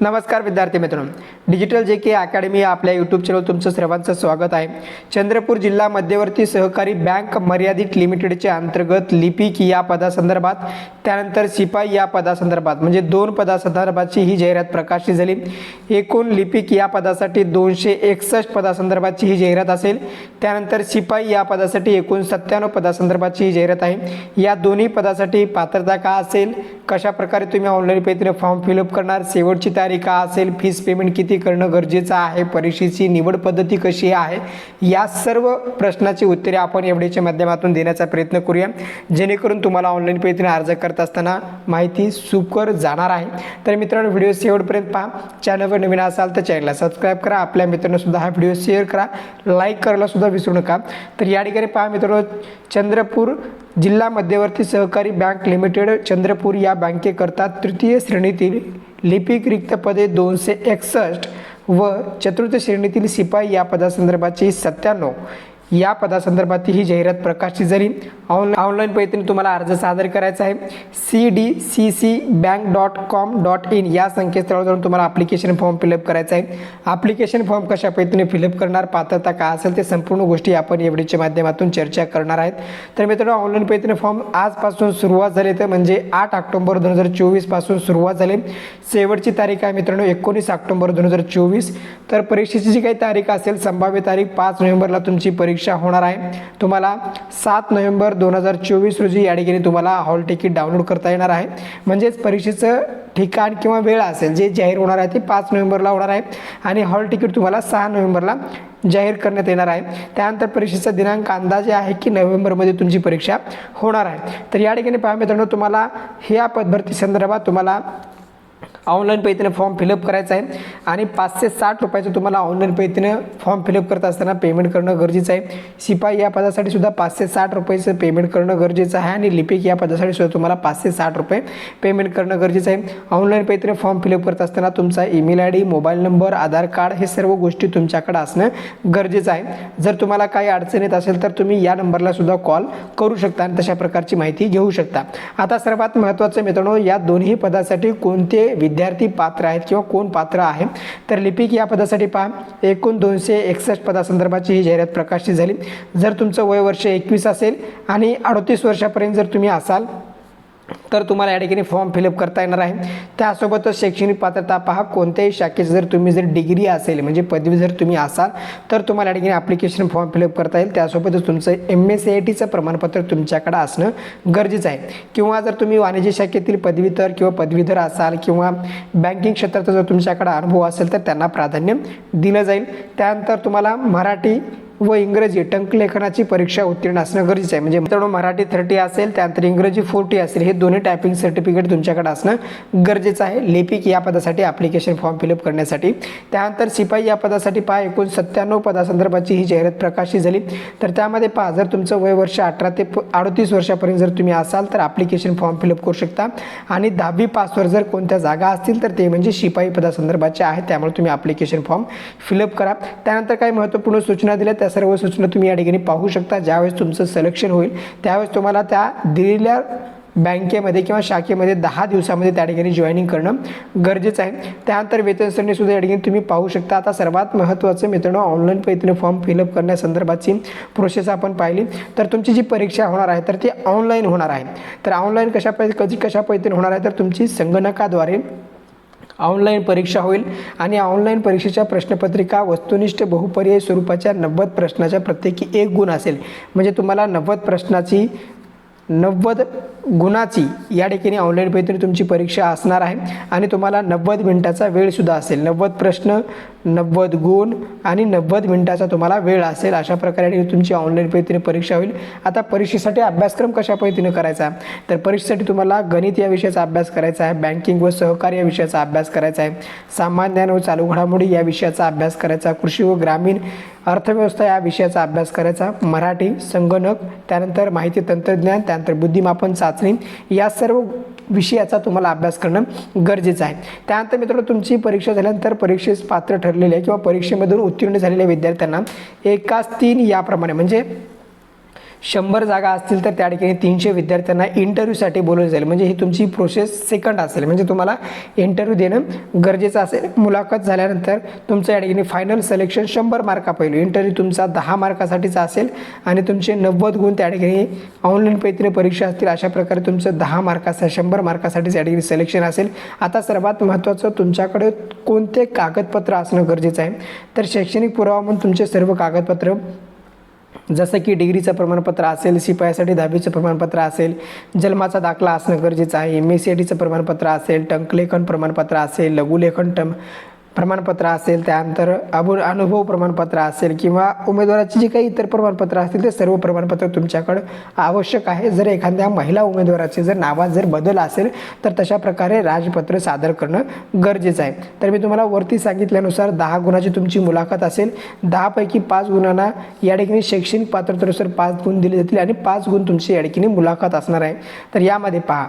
नमस्कार विद्यार्थी मित्रांनो. डिजिटल जे के अकॅडमी या आपल्या यूट्यूब चॅनल तुमचं सर्वांचं स्वागत आहे. चंद्रपूर जिल्हा मध्यवर्ती सहकारी बँक मर्यादित लिमिटेडच्या अंतर्गत लिपिक या पदासंदर्भात त्यानंतर सिपाई या पदासंदर्भात म्हणजे दोन पदासंदर्भाची ही जाहिरात प्रकाशित झाली. एकूण लिपिक या पदासाठी दोनशे एकसष्ट पदासंदर्भाची ही जाहिरात असेल. त्यानंतर सिपाई या पदासाठी एकूण सत्त्याण्णव पदासंदर्भाची ही जाहिरात आहे. या दोन्ही पदासाठी पात्रता का असेल? कशा प्रकारे तुम्ही ऑनलाईन पद्धतीने फॉर्म फिलअप करणार? शेवटची तयारी का असेल फीस पेमेंट किती करणं गरजेचं आहे परीक्षेची निवड पद्धती कशी आहे या सर्व प्रश्नाची उत्तरे आपण एवढीच्या माध्यमातून देण्याचा प्रयत्न करूया. जेणेकरून तुम्हाला ऑनलाईन पद्धतीने अर्ज करत असताना माहिती सुकर जाणार आहे. तर मित्रांनो व्हिडिओ शेवटपर्यंत पहा. चॅनलवर नवीन असाल तर चॅनलला सबस्क्राईब करा. आपल्या मित्रांनो सुद्धा हा व्हिडिओ शेअर करा. लाईक करायला सुद्धा विसरू नका. तर या ठिकाणी पहा मित्रांनो चंद्रपूर जिल्हा मध्यवर्ती सहकारी बँक लिमिटेड चंद्रपूर या बँकेकरता तृतीय श्रेणीतील लिपिक रिक्त पदे दोनशे एकसष्ट व चतुर्थ श्रेणीतील शिपाई या पदासंदर्भाची सत्त्याण्णव या पदासंदर्भात ही जाहिरात प्रकाशित झाली. ऑनलाईन ऑनलाईन पद्धतीने तुम्हाला अर्ज सादर करायचा आहे. C D C C bank dot com dot in या संकेतस्थळावर जाऊन तुम्हाला ॲप्लिकेशन फॉर्म फिलअप करायचा आहे. ॲप्लिकेशन फॉर्म कशा पद्धतीने फिलअप करणार पात्रता का असेल ते संपूर्ण गोष्टी आपण एवढीच्या माध्यमातून चर्चा करणार आहेत. तर मित्रांनो ऑनलाईन पद्धतीने फॉर्म आजपासून सुरुवात झाली. तर म्हणजे आठ ऑक्टोबर दोन हजार चोवीसपासून सुरुवात झाली. शेवटची तारीख आहे मित्रांनो एकोणीस ऑक्टोबर दोन हजार चोवीस. तर परीक्षेची जी काही तारीख असेल संभाव्य तारीख पाच नोव्हेंबरला तुमची परीक्षा परीक्षा होणार आहे. तुम्हाला सात नोव्हेंबर दोन हजार चोवीस रोजी या ठिकाणी तुम्हाला हॉल तिकीट डाउनलोड करता येणार आहे. म्हणजेच परीक्षेचं ठिकाण किंवा वेळ असेल जे जाहीर होणार आहे ते पाच नोव्हेंबरला होणार आहे. आणि हॉल तिकीट तुम्हाला सहा नोव्हेंबरला जाहीर करण्यात येणार आहे. त्यानंतर परीक्षेचा दिनांक अंदाजे आहे की नोव्हेंबरमध्ये तुमची परीक्षा होणार आहे. तर या ठिकाणी पहा मित्रांनो तुम्हाला ह्या पदभरती संदर्भात तुम्हाला ऑनलाईन पद्धतीने फॉर्म फिलअप करायचा आहे. आणि पाचशे साठ रुपयाचं तुम्हाला ऑनलाईन पद्धतीने फॉर्म फिलअप करत असताना पेमेंट करणं गरजेचं आहे. शिपाई या पदासाठी सुद्धा पाचशे साठ रुपयाचं पेमेंट करणं गरजेचं आहे. आणि लिपिक या पदासाठी सुद्धा तुम्हाला पाचशे साठ रुपये पेमेंट करणं गरजेचं आहे. ऑनलाईन पद्धतीने फॉर्म फिलअप करत असताना तुमचा email I D mobile number Aadhaar card हे सर्व गोष्टी तुमच्याकडे असणं गरजेचं आहे. जर तुम्हाला काही अडचण येत असेल तर तुम्ही या नंबरला सुद्धा कॉल करू शकता आणि तशा प्रकारची माहिती घेऊ शकता. आता सर्वात महत्त्वाचं मित्रांनो या दोन्ही पदासाठी कोणते विद्यार्थी पात्र आहेत किंवा कोण पात्र आहे तर लिपिक या पदासाठी पहा. एकूण दोनशे एकसष्ट पदासंदर्भाची ही जाहिरात प्रकाशित झाली. जर तुमचं वय वर्ष एकवीस असेल आणि अडतीस वर्षापर्यंत जर तुम्ही असाल तर तुम्हाला या ठिकाणी फॉर्म फिलअप करता येणार आहे. त्यासोबतच शैक्षणिक पात्रता पहा. कोणत्याही शाखेचं जर तुम्ही जर डिग्री असेल म्हणजे पदवी जर तुम्ही असाल तर तुम्हाला या ठिकाणी ॲप्लिकेशन फॉर्म फिलअप करता येईल. त्यासोबतच तुमचं एम एस सी आय टीचं प्रमाणपत्र तुमच्याकडे असणं गरजेचं आहे. किंवा जर तुम्ही वाणिज्य शाखेतील पदवीधर किंवा पदवीधर असाल किंवा बँकिंग क्षेत्राचा जर तुमच्याकडे अनुभव असेल तर त्यांना प्राधान्य दिलं जाईल. त्यानंतर तुम्हाला मराठी व इंग्रजी टंकलेखनाची परीक्षा उत्तीर्ण असणं गरजेचं आहे. म्हणजे मित्रांनो मराठी थर्टी असेल त्यानंतर इंग्रजी फोर्टी असेल हे दोन्ही टायपिंग सर्टिफिकेट तुमच्याकडे असणं गरजेचं आहे. लेपिक या पदासाठी ॲप्लिकेशन फॉर्म फिलअप करण्यासाठी. त्यानंतर शिपाई या पदासाठी पहा एकूण सत्त्याण्णव पदासंदर्भाची ही जाहिरात प्रकाशित झाली. तर त्यामध्ये पहा जर तुमचं वय वर्ष अठरा ते अडतीस वर्षापर्यंत जर तुम्ही असाल तर ॲप्लिकेशन फॉर्म फिलअप करू शकता. आणि दहावी पासवर जर कोणत्या जागा असतील तर ते म्हणजे शिपाई पदासंदर्भाचे आहेत. त्यामुळे तुम्ही ॲप्लिकेशन फॉर्म फिलअप करा. त्यानंतर काही महत्त्वपूर्ण सूचना दिल्या. त्या सर्व सूचना तुम्ही या ठिकाणी पाहू शकता. ज्यावेळेस तुमचं सिलेक्शन होईल त्यावेळेस तुम्हाला त्या दिलेल्या बँकेमध्ये किंवा शाखेमध्ये दहा दिवसामध्ये त्या ठिकाणी जॉईनिंग करणं गरजेचं आहे. त्यानंतर वेतन सुद्धा या ठिकाणी तुम्ही पाहू शकता. आता सर्वात महत्त्वाचं मित्रांनो ऑनलाईन पद्धतीने फॉर्म फिलअप करण्यासंदर्भातची प्रोसेस आपण पाहिली. तर तुमची जी परीक्षा होणार आहे तर ती ऑनलाईन होणार आहे. तर ऑनलाईन कशा पद्धती कधी कशा पद्धतीने होणार आहे तर तुमची संगणकाद्वारे ऑनलाईन परीक्षा होईल. आणि ऑनलाईन परीक्षेच्या प्रश्नपत्रिका वस्तुनिष्ठ बहुपर्यायी स्वरूपाच्या नव्वद प्रश्नाच्या प्रत्येकी एक गुण असेल. म्हणजे तुम्हाला नव्वद प्रश्नाची नव्वद गुणाची या ठिकाणी ऑनलाईन पद्धतीने तुमची परीक्षा असणार आहे. आणि तुम्हाला नव्वद मिनिटाचा वेळसुद्धा असेल. नव्वद प्रश्न नव्वद गुण आणि नव्वद मिनिटाचा तुम्हाला वेळ असेल. अशा प्रकारे तुमची ऑनलाईन पद्धतीने परीक्षा होईल. आता परीक्षेसाठी अभ्यासक्रम कशा पद्धतीने करायचा? तर परीक्षेसाठी तुम्हाला गणित या विषयाचा अभ्यास करायचा आहे. बँकिंग व सहकार्य या विषयाचा अभ्यास करायचा आहे. सामान्य व चालू घडामोडी या विषयाचा अभ्यास करायचा. कृषी व ग्रामीण अर्थव्यवस्था या विषयाचा अभ्यास करायचा. मराठी संगणक त्यानंतर माहिती तंत्रज्ञान त्यानंतर बुद्धिमापन चाचणी या सर्व विषयाचा तुम्हाला अभ्यास करणं गरजेचं आहे. त्यानंतर मित्रांनो तुमची परीक्षा झाल्यानंतर परीक्षेस पात्र ठरलेल्या किंवा परीक्षेमधून उत्तीर्ण झालेल्या विद्यार्थ्यांना एकाच तीन याप्रमाणे म्हणजे शंभर जागा असतील तर त्या ठिकाणी तीनशे विद्यार्थ्यांना इंटरव्ह्यूसाठी बोलवलं जाईल. म्हणजे ही तुमची प्रोसेस सेकंड असेल. म्हणजे तुम्हाला इंटरव्ह्यू देणं गरजेचं असेल. मुलाखत झाल्यानंतर तुमचं या ठिकाणी फायनल सिलेक्शन शंभर मार्का पहिलं इंटरव्ह्यू तुमचा दहा मार्कासाठीचा असेल आणि तुमचे नव्वद गुण त्या ठिकाणी ऑनलाईन पद्धतीने परीक्षा असतील. अशा प्रकारे तुमचं दहा मार्काचा शंभर मार्कासाठी या ठिकाणी सिलेक्शन असेल. आता सर्वात महत्त्वाचं तुमच्याकडे कोणते कागदपत्र असणं गरजेचं आहे? तर शैक्षणिक पुरावा म्हणून तुमचे सर्व कागदपत्र जसं की डिग्रीचं प्रमाणपत्र असेल शिपायासाठी दहावीचं प्रमाणपत्र असेल जन्माचा दाखला असणं गरजेचं आहे एम एस सी आय प्रमाणपत्र असेल टंकलेखन प्रमाणपत्र असेल लघुलेखन टम प्रमाणपत्र असेल त्यानंतर अभु अनुभव प्रमाणपत्र असेल किंवा उमेदवाराची जी काही इतर प्रमाणपत्र असतील ते सर्व प्रमाणपत्र तुमच्याकडं आवश्यक आहे. जर एखाद्या महिला उमेदवाराचे जर नावात जर बदल असेल तर तशा प्रकारे राजपत्र सादर करणं गरजेचं आहे. तर मी तुम्हाला वरती सांगितल्यानुसार दहा गुणाची तुमची मुलाखत असेल. दहापैकी पाच गुणांना या ठिकाणी शैक्षणिक पात्रतेनुसार पाच गुण दिले जातील आणि पाच गुण तुमची या ठिकाणी मुलाखत असणार आहे. तर यामध्ये पहा.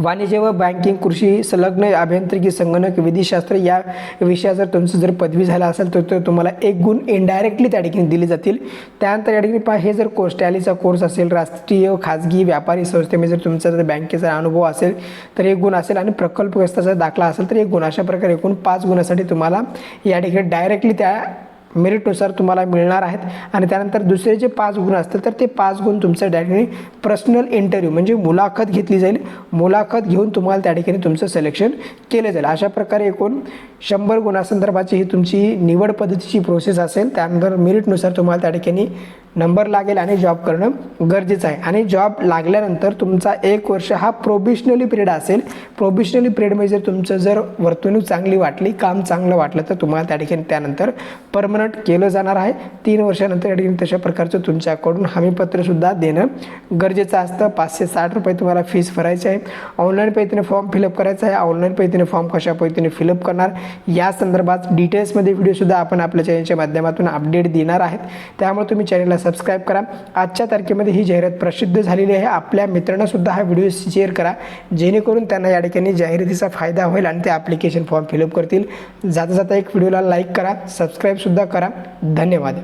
वाणिज्य व बँकिंग कृषी संलग्न अभियांत्रिकी संगणक विधीशास्त्र या विषयात जर तुमचं जर पदवी झाला असेल तर तो तुम्हाला एक गुण इनडायरेक्टली त्या ठिकाणी दिले जातील. त्यानंतर या ठिकाणी पहा हे जर कोर्स टॅलीचा कोर्स असेल राष्ट्रीय खाजगी व्यापारी संस्थेमध्ये जर तुमचा जर बँकेचा अनुभव असेल तर एक गुण असेल आणि प्रकल्पग्रस्ताचा दाखला असेल तर एक गुण. अशा प्रकारे एकूण पाच गुणासाठी तुम्हाला या ठिकाणी डायरेक्टली त्या मेरिटनुसार तुम्हाला मिळणार आहेत. आणि त्यानंतर दुसरे जे पाच गुण असतील तर ते पाच गुण तुमचं त्या ठिकाणी पर्सनल इंटरव्ह्यू म्हणजे मुलाखत घेतली जाईल. मुलाखत घेऊन तुम्हाला त्या ठिकाणी तुमचं सिलेक्शन केलं जाईल. अशा प्रकारे एकूण शंभर गुणासंदर्भाची ही तुमची निवड पद्धतीची प्रोसेस असेल. त्यानंतर मेरिटनुसार तुम्हाला त्या ठिकाणी नंबर लागेल आणि जॉब करणं गरजेचं आहे. आणि जॉब लागल्यानंतर तुमचा एक वर्ष हा प्रोबिशनली पिरियड असेल. प्रोबिशनली पिरियडमध्ये जर तुमचं जर वर्तणूक चांगली वाटली काम चांगलं वाटलं तर तुम्हाला त्या ठिकाणी त्यानंतर परमनंट केलं जाणार आहे. तीन वर्षानंतर या ठिकाणी तशा प्रकारचं तुमच्याकडून हमीपत्रसुद्धा देणं गरजेचं असतं. पाचशे साठ रुपये तुम्हाला फीस भरायची आहे. ऑनलाईन पद्धतीने फॉर्म फिलअप करायचा आहे. ऑनलाईन पद्धतीने फॉर्म कशा पद्धतीने फिलअप करणार? या संदर्भात डिटेल्समध्ये व्हिडिओसुद्धा आपण आपल्या चॅनलच्या माध्यमातून अपडेट देणार आहेत. त्यामुळे तुम्ही चॅनलला सबस्क्राईब करा. आजच्या तारखेमध्ये ही जाहिरात प्रसिद्ध झालेली आहे. आपल्या मित्रांनासुद्धा हा व्हिडिओ शेअर करा. जेणेकरून त्यांना या ठिकाणी जाहिरातीचा फायदा होईल आणि ते ॲप्लिकेशन फॉर्म फिलअप करतील. जाता जाता एक व्हिडिओला लाईक करा. सबस्क्राईबसुद्धा करा. धन्यवाद.